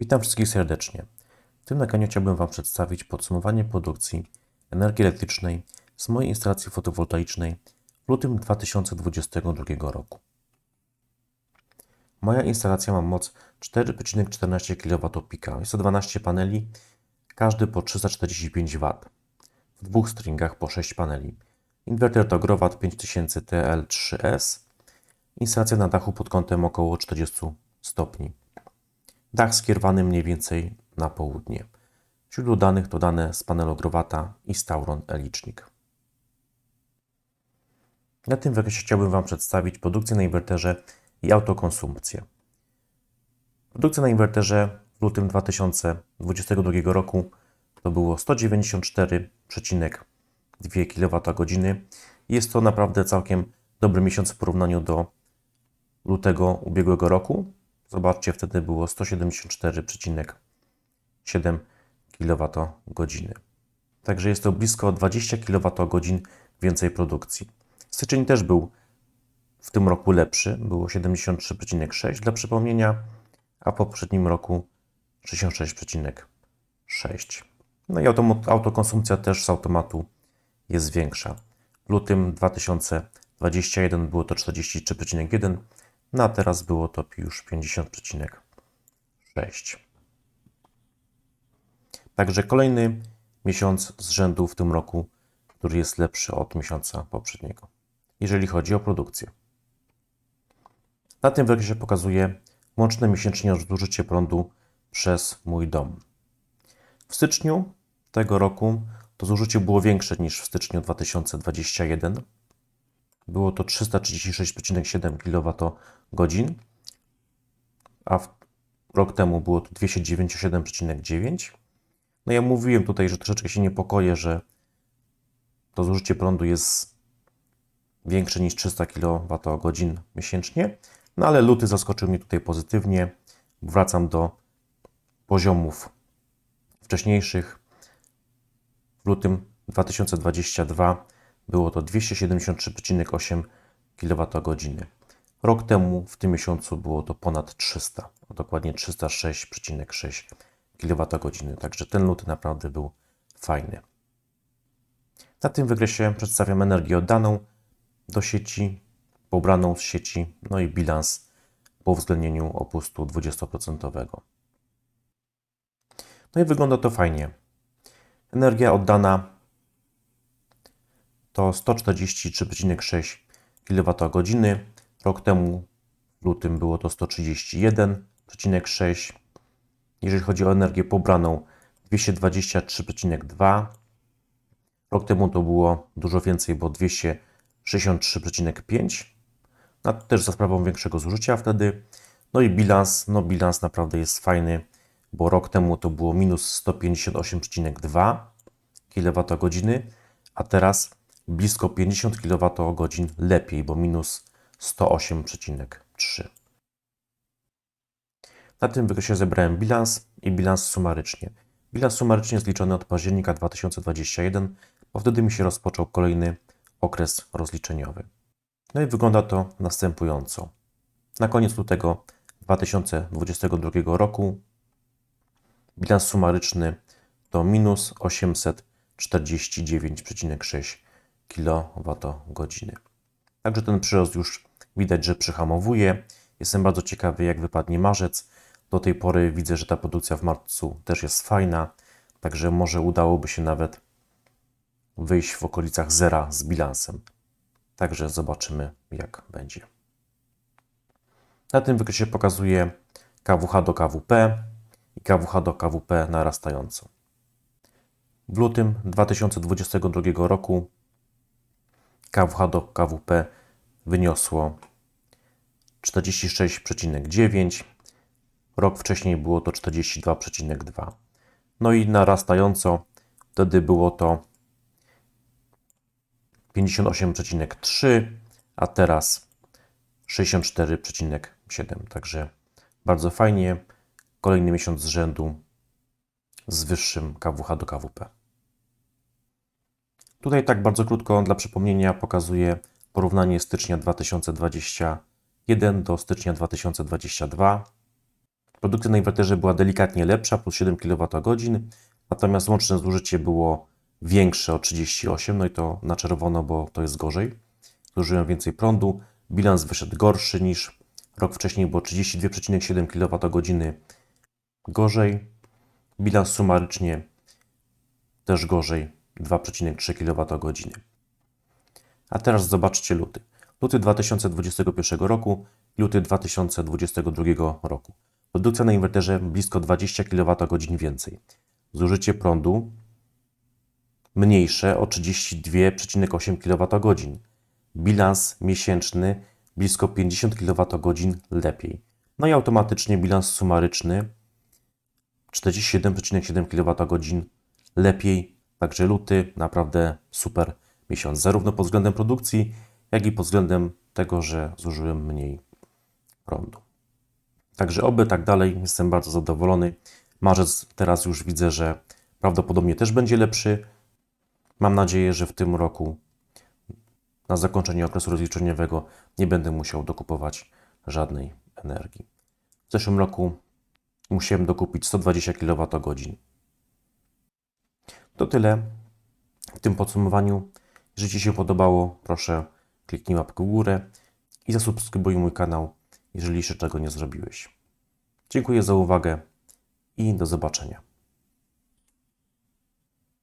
Witam wszystkich serdecznie. W tym nagraniu chciałbym Wam przedstawić podsumowanie produkcji energii elektrycznej z mojej instalacji fotowoltaicznej w lutym 2022 roku. Moja instalacja ma moc 4,14 kWp. Jest to 12 paneli, każdy po 345 W. W dwóch stringach po 6 paneli. Inwerter to Growat 5000 TL3S. Instalacja na dachu pod kątem około 40 stopni. Dach skierowany mniej więcej na południe. Źródło danych to dane z panelu Growata i Stauron e-licznik. Na tym wykresie chciałbym Wam przedstawić produkcję na inwerterze i autokonsumpcję. Produkcja na inwerterze w lutym 2022 roku to było 194,2 kWh. Jest to naprawdę całkiem dobry miesiąc w porównaniu do lutego ubiegłego roku. Zobaczcie, wtedy było 174,7 kWh. Także jest to blisko 20 kWh więcej produkcji. Styczeń też był w tym roku lepszy, było 73,6 dla przypomnienia, a w poprzednim roku 66,6. No i autokonsumpcja też z automatu jest większa. W lutym 2021 było to 43,1, no a teraz było to już 50,6. Także kolejny miesiąc z rzędu w tym roku, który jest lepszy od miesiąca poprzedniego, jeżeli chodzi o produkcję. Na tym wykresie pokazuję łączne miesięcznie zużycie prądu przez mój dom. W styczniu tego roku to zużycie było większe niż w styczniu 2021. Było to 336,7 kWh, a rok temu było to 297,9. No ja mówiłem tutaj, że troszeczkę się niepokoję, że to zużycie prądu jest większe niż 300 kWh miesięcznie, no ale luty zaskoczył mnie tutaj pozytywnie. Wracam do poziomów wcześniejszych. W lutym 2022 było to 273,8 kWh. Rok temu w tym miesiącu było to ponad 300, a dokładnie 306,6 kWh. Także ten luty naprawdę był fajny. Na tym wykresie przedstawiam energię oddaną do sieci, pobraną z sieci, no i bilans po uwzględnieniu opustu 20%. No i wygląda to fajnie. Energia oddana to 143,6 kWh. Rok temu w lutym było to 131,6. Jeżeli chodzi o energię pobraną, 223,2. Rok temu to było dużo więcej, bo 263,5. No, też za sprawą większego zużycia wtedy. No i bilans, no bilans naprawdę jest fajny, bo rok temu to było minus 158,2 kWh, a teraz blisko 50 kWh lepiej, bo minus 108,3. Na tym wykresie zebrałem bilans i bilans sumarycznie. Bilans sumarycznie zliczony od października 2021, bo wtedy mi się rozpoczął kolejny okres rozliczeniowy. No i wygląda to następująco. Na koniec lutego 2022 roku bilans sumaryczny to minus 849,6 kWh. Także ten przyrost już widać, że przyhamowuje. Jestem bardzo ciekawy, jak wypadnie marzec. Do tej pory widzę, że ta produkcja w marcu też jest fajna, także może udałoby się nawet wyjść w okolicach zera z bilansem. Także zobaczymy, jak będzie. Na tym wykresie pokazuję KWH do KWP i KWH do KWP narastająco. W lutym 2022 roku KWH do KWP wyniosło 46,9. Rok wcześniej było to 42,2. No i narastająco wtedy było to 58,3, a teraz 64,7. Także bardzo fajnie. Kolejny miesiąc z rzędu z wyższym KWH do KWP. Tutaj tak bardzo krótko dla przypomnienia pokazuję porównanie stycznia 2021 do stycznia 2022. Produkcja na inwerterze była delikatnie lepsza, plus 7 kWh, natomiast łączne zużycie było większe o 38, no i to na czerwono, bo to jest gorzej. Zużyłem więcej prądu, bilans wyszedł gorszy niż rok wcześniej, było 32,7 kWh gorzej. Bilans sumarycznie też gorzej, 2,3 kWh. A teraz zobaczcie luty. Luty 2021 roku, luty 2022 roku. Produkcja na inwerterze blisko 20 kWh więcej. Zużycie prądu mniejsze o 32,8 kWh. Bilans miesięczny blisko 50 kWh lepiej. No i automatycznie bilans sumaryczny 47,7 kWh lepiej. Także luty naprawdę super miesiąc, zarówno pod względem produkcji, jak i pod względem tego, że zużyłem mniej prądu. Także oby tak dalej, jestem bardzo zadowolony. Marzec teraz już widzę, że prawdopodobnie też będzie lepszy. Mam nadzieję, że w tym roku na zakończenie okresu rozliczeniowego nie będę musiał dokupować żadnej energii. W zeszłym roku musiałem dokupić 120 kWh. To tyle w tym podsumowaniu. Jeżeli Ci się podobało, proszę kliknij łapkę w górę i zasubskrybuj mój kanał, jeżeli jeszcze czego nie zrobiłeś. Dziękuję za uwagę i do zobaczenia.